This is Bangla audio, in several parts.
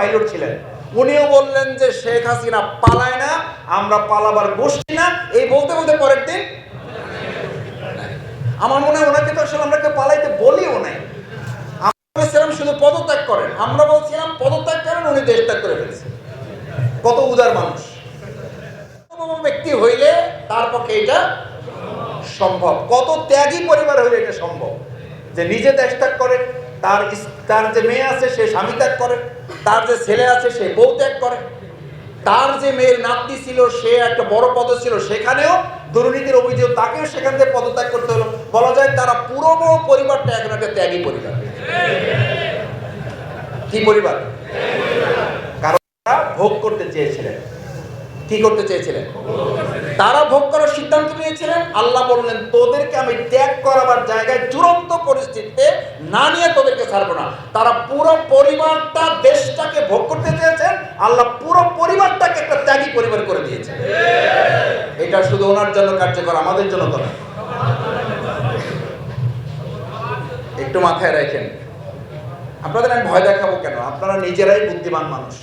পাইলট ছিলেন। উনিও বললেন যে, শেখ হাসিনা পালায় না, আমরা পালাবার গোষ্ঠী না। এই বলতে বলতে পরের দিন আমার মনে হয় ওনাকে তো আসলে আমরা কেউ পালাইতে বলিও নাই। আমরা বলেছিলাম শুধু পদত্যাগ করেন। আমরা বলছিলাম পদত্যাগ করেন, উনি দেশ ত্যাগ করে ফেলেছেন। কত উদার মানুষ। ব্যক্তি হইলে তার পক্ষে এটা সম্ভব। কত ত্যাগী পরিবার হইলে এটা সম্ভব। যে নিজে দেশ ত্যাগ করে তার তার যে মেয়ে আছে, সে স্বামী ত্যাগ করে। তার যে ছেলে আছে, সে বউ ত্যাগ করে। তার যে মেয়ের নাতনি ছিল, সে একটা বড় পদ ছিল। সেখানেও দুর্নীতির অভিযোগ, তাকেও সেখান থেকে পদত্যাগ করতে হলো। বলা যায়, তারা পুরো পরিবারটা এখন একটা ত্যাগী পরিবার। কি পরিবার? কারণ তারা ভোগ করতে চেয়েছিলেন। কি করতে চেয়েছিলেন? তারা ভোগ করার সিদ্ধান্ত নিয়েছিলেন। আল্লাহ বললেন, তোদেরকে আমি ত্যাগ করাবার জায়গায় চূড়ান্ত পরিস্থিতিতে না নিয়ে তোদেরকে ছাড়বো না। তারা পুরো পরিবারটা দেশটাকে ভোগ করতে চেয়েছেন, আল্লাহ পুরো পরিবারটাকে একটা ত্যাগী পরিবার করে দিয়েছে এটা শুধু ওনার জন্য কার্যকর, আমাদের জন্য তো না। একটু মাথায় রাখেন। আপনাদের আমি ভয় দেখাবো কেন? আপনারা নিজেরাই বুদ্ধিমান মানুষ।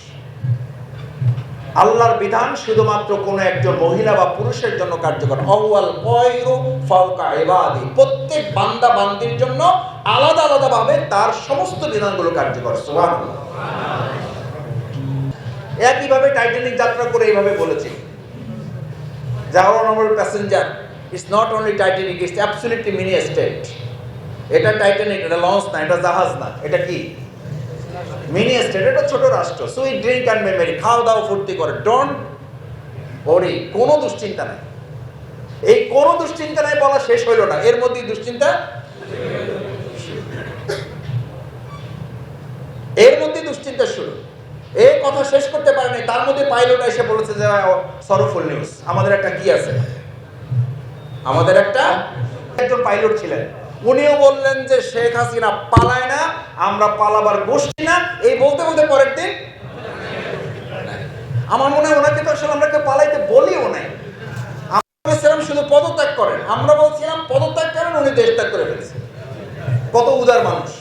আল্লাহর বিধান শুধুমাত্র কোনো একজন মহিলা বা পুরুষের জন্য কার্যকর। অওয়াল কয়রু ফাওকা ইবাদি। প্রত্যেক বান্দা বান্দির জন্য আলাদা আলাদা ভাবে তার সমস্ত বিধানগুলো কার্যকর। সুবহানাল্লাহ। একইভাবে টাইটানিক যাত্রা করে এইভাবে বলেছি। যাওয়ার number passenger it's not only Titanic it's absolutely mini state এটা টাইটানিক এটা লঞ্চ না, এটা জাহাজ না, এটা কি? মিনি স্টেট এটা ছোট রাষ্ট্র। সুইট ড্রিঙ্ক অ্যান্ড মেমরি খাওয়া দাওয়া ফুর্তি করে। ডোন্ট ওরি কোনো দুশ্চিন্তা নাই। এই কোনো দুশ্চিন্তা নাই বলা শেষ হইল না। এর মধ্যেই দুশ্চিন্তা এর মধ্যে দুশ্চিন্তা শুরু। এই কথা শেষ করতে পারে নাই। তার মধ্যে পাইলট এসে বলেছে যে সরফুল নিউজ আমাদের একটা কি আছে? আমাদের একটা একজন পাইলট ছিলেন। উনিও বললেন যে শেখ হাসিনা পালায় না, আমরা পালাবার গোষ্ঠী না। এই বলতে বলতে পরের দিন আমার মনে হয় ওনাকে তো আসলে আমরা কেউ পালাইতে বলিও নাই। আমরা শুধু পদত্যাগ করেন। আমরা বলছিলাম পদত্যাগ করেন, উনি দেশ ত্যাগ করে ফেলেছেন। কত উদার মানুষ।